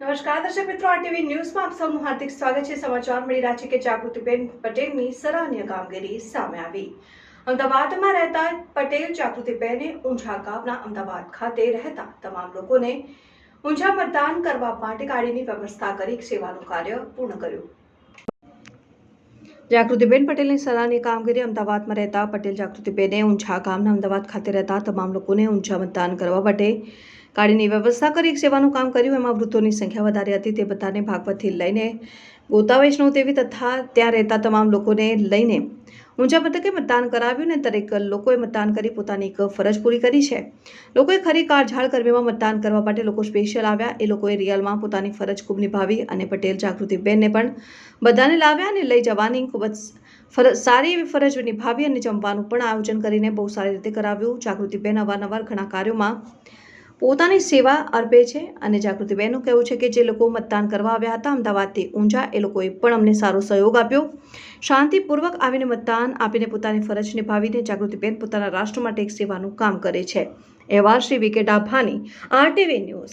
નમસ્કાર, દર્શક મિત્રો આરટીવી ન્યૂઝમાં આપ સૌનું હાર્દિક સ્વાગત છે. સમાચાર મળી રહ્યા છે કે જાગૃતિબેન પટેલની સરાહનીય કામગીરી સામે આવી. અમદાવાદમાં રહેતા પટેલ જાગૃતિબેને ઊંઝા ગામના અમદાવાદ ખાતે રહેતા તમામ લોકોને ઊંઝા મતદાન કરવા માટે ગાડીની વ્યવસ્થા કરી, સેવાનું કાર્ય પૂર્ણ કર્યું. જાગૃતિબેન પટેલની સલાહની કામગીરી અમદાવાદમાં રહેતા પટેલ જાગૃતિબેને ઊંઝા ગામના અમદાવાદ ખાતે રહેતા તમામ લોકોને ઊંઝા મતદાન કરવા માટે ગાડીની વ્યવસ્થા કરી સેવાનું કામ કર્યું, એમાં વૃદ્ધોની સંખ્યા વધારે હતી, તે બધાને ભાગવતથી લઈને ગોતા, વૈષ્ણવ દેવી તથા ત્યાં રહેતા તમામ લોકોને લઈને ઊંચા મથકે મતદાન કરાવ્યું ને દરેક લોકોએ મતદાન કરી પોતાની એક ફરજ પૂરી કરી છે. લોકોએ ખરી કાળઝાળ ગરમીમાં મતદાન કરવા માટે લોકો સ્પેશિયલ આવ્યા. એ લોકોએ રિયલમાં પોતાની ફરજ ખૂબ નિભાવી અને પટેલ જાગૃતિબેનને પણ બધાને લાવ્યા અને લઈ જવાની ખૂબ જ ફરજ સારી એવી ફરજ નિભાવી અને જમવાનું પણ આયોજન કરીને બહુ સારી રીતે કરાવ્યું. જાગૃતિબેન અવારનવાર ઘણા કાર્યોમાં પોતાની સેવા અર્પે છે અને જાગૃતિબેનનું કહેવું છે કે જે લોકો મતદાન કરવા આવ્યા હતા, અમદાવાદથી ઊંઝા, એ લોકોએ પણ અમને સારો સહયોગ આપ્યો. શાંતિપૂર્વક આવીને મતદાન આપીને પોતાની ફરજ નિભાવીને જાગૃતિબેન પોતાના રાષ્ટ્ર માટે એક સેવાનું કામ કરે છે. અહેવાલ શ્રી વિકે ડાભાની, આરટીવી ન્યૂઝ.